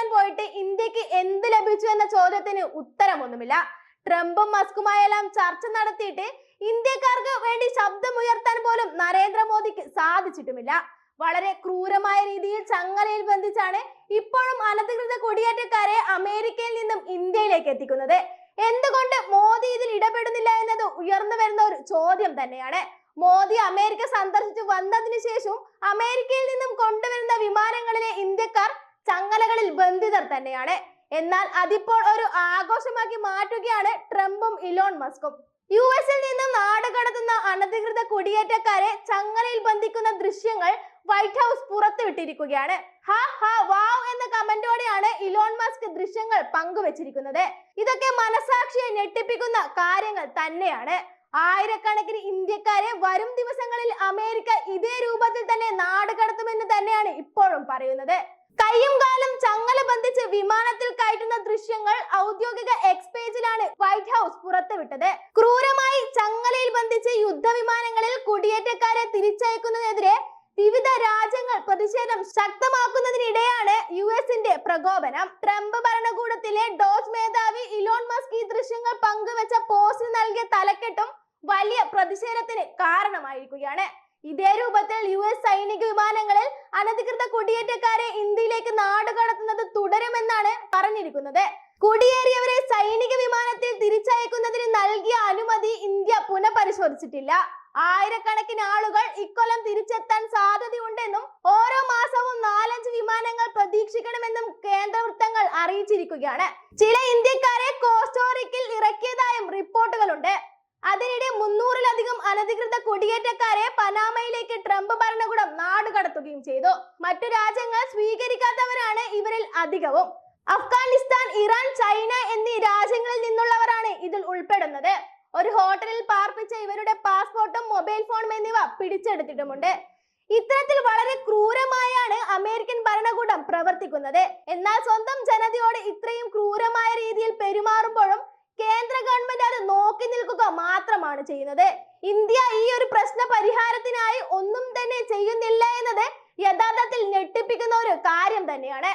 സന്ദർശിക്കാൻ പോയിട്ട് ഇന്ത്യയ്ക്ക് എന്ത് ലഭിച്ചു എന്ന ചോദ്യത്തിന് ഉത്തരമൊന്നുമില്ല. ട്രംപും മസ്കുമായെല്ലാം ചർച്ച നടത്തിയിട്ട് ഇന്ത്യക്കാർക്ക് വേണ്ടി ശബ്ദമുയർത്താൻ പോലും നരേന്ദ്രമോദിക്ക് സാധിച്ചിട്ടുമില്ല. വളരെ ക്രൂരമായ രീതിയിൽ ചങ്ങലയിൽ ബന്ധിച്ചാണ് ഇപ്പോഴും അനധികൃത കുടിയേറ്റക്കാരെ അമേരിക്കയിൽ നിന്നും ഇന്ത്യയിലേക്ക് എത്തിക്കുന്നത്. എന്തുകൊണ്ട് മോദി ഇതിൽ ഇടപെടുന്നില്ല എന്നത് ഉയർന്നു വരുന്ന ഒരു ചോദ്യം തന്നെയാണ്. മോദി അമേരിക്ക സന്ദർശിച്ചു വന്നതിനു ശേഷവും അമേരിക്കയിൽ നിന്നും കൊണ്ടുവരുന്ന വിമാനങ്ങളിലെ ഇന്ത്യക്കാർ ചങ്ങലകളിൽ ബന്ധിതർ തന്നെയാണ്. എന്നാൽ അതിപ്പോൾ ഒരു ആഘോഷമാക്കി മാറ്റുകയാണ് ട്രംപും ഇലോൺ മസ്കും. യു എസിൽ നിന്നും നാട് കടത്തുന്ന അനധികൃത കുടിയേറ്റക്കാരെ ചങ്ങലയിൽ ബന്ധിക്കുന്ന ദൃശ്യങ്ങൾ വൈറ്റ് ഹൗസ് പുറത്തുവിട്ടിരിക്കുകയാണ് ഹാ ഹാ വാവ് എന്ന കമന്റോടെയാണ് ഇലോൺ മസ്ക് ദൃശ്യങ്ങൾ പങ്കുവച്ചിരിക്കുന്നത്. ഇതൊക്കെ മനസാക്ഷിയെ ഞെട്ടിപ്പിക്കുന്ന കാര്യങ്ങൾ തന്നെയാണ്. ആയിരക്കണക്കിന് ഇന്ത്യക്കാരെ വരും ദിവസങ്ങളിൽ അമേരിക്ക ഇതേ രൂപത്തിൽ തന്നെ നാട് കടത്തുമെന്ന് തന്നെയാണ് ഇപ്പോഴും പറയുന്നത്. കയ്യും കാലും ചങ്ങല ബന്ധിച്ച് വിമാനത്തിൽ കയറ്റുന്ന ദൃശ്യങ്ങൾ ഔദ്യോഗിക എക്സ് പേജിലാണ് വൈറ്റ് ഹൗസ് പുറത്തുവിട്ടത്. ക്രൂരമായി ചങ്ങലയിൽ ബന്ധിച്ച് യുദ്ധവിമാനങ്ങളിൽ കുടിയേറ്റക്കാരെ തിരിച്ചയക്കുന്നതിനെതിരെ വിവിധ രാജ്യങ്ങൾ പ്രതിഷേധം ശക്തമാക്കുന്നതിനിടെയാണ് യു എസിന്റെ പ്രകോപനം. ട്രംപ് ഭരണകൂടത്തിലെ ഡോജ് മേധാവി ഇലോൺ മസ്ക് ഈ ദൃശ്യങ്ങൾ പങ്കുവച്ച പോസ്റ്റിന് നൽകിയ തലക്കെട്ടും വലിയ പ്രതിഷേധത്തിന് കാരണമായിരിക്കുകയാണ്. ഇതേ രൂപത്തിൽ യു എസ് സൈനിക വിമാനങ്ങളിൽ അനധികൃത കുടിയേറ്റക്കാരെ ഇന്ത്യയിലേക്ക് നാടുകടത്തുന്നത് തുടരുമെന്നാണ് പറഞ്ഞിരിക്കുന്നത്. കുടിയേറിയവരെ സൈനിക വിമാനത്തിൽ തിരിച്ചയക്കുന്നതിന് നൽകിയ അനുമതി ഇന്ത്യ പുനഃപരിശോധിച്ചിട്ടില്ല. ആയിരക്കണക്കിന് ആളുകൾ ഇക്കൊല്ലം തിരിച്ചെത്താൻ സാധ്യതയുണ്ടെന്നും ഓരോ മാസവും നാലഞ്ച് വിമാനങ്ങൾ പ്രതീക്ഷിക്കണമെന്നും കേന്ദ്ര വൃത്തങ്ങൾ അറിയിച്ചിരിക്കുകയാണ്. ചില ഇന്ത്യക്കാരെ കോസ്റ്റോറിക്കിൽ ഇറക്കിയതായും റിപ്പോർട്ടുകളുണ്ട്. അതിനിടെ മുന്നൂറിലധികം അനധികൃത കുടിയേറ്റക്കാരെ പനാമയിലേക്ക് ട്രംപ് ഭരണകൂടം നാടുകടത്തുകയും ചെയ്തു. മറ്റു രാജ്യങ്ങൾ സ്വീകരിക്കാത്തവരാണ് ഇവരിൽ അധികവും. അഫ്ഗാനിസ്ഥാൻ ഇറാൻ ചൈന എന്നീ രാജ്യങ്ങളിൽ നിന്നുള്ളവരാണ് ഇതിൽ ഉൾപ്പെടുന്നത്. ഒരു ഹോട്ടലിൽ പാർപ്പിച്ച ഇവരുടെ പാസ്പോർട്ടും മൊബൈൽ ഫോണും എന്നിവ പിടിച്ചെടുത്തിട്ടുമുണ്ട്. ഇത്തരത്തിൽ വളരെ ക്രൂരമായാണ് അമേരിക്കൻ ഭരണകൂടം പ്രവർത്തിക്കുന്നത്. എന്നാൽ സ്വന്തം ജനതയോട് ഇത്രയും ക്രൂരമായ രീതിയിൽ പെരുമാറുമ്പോഴും കേന്ദ്ര ഗവൺമെന്റ് അത് മാത്രമാണ് ചെയ്യുന്നത്. ഇന്ത്യ ഈ ഒരു പ്രശ്ന പരിഹാരത്തിനായി ഒന്നും തന്നെ ചെയ്യുന്നില്ല എന്നത് യഥാർത്ഥത്തിൽ ഞെട്ടിപ്പിക്കുന്ന ഒരു കാര്യം തന്നെയാണ്.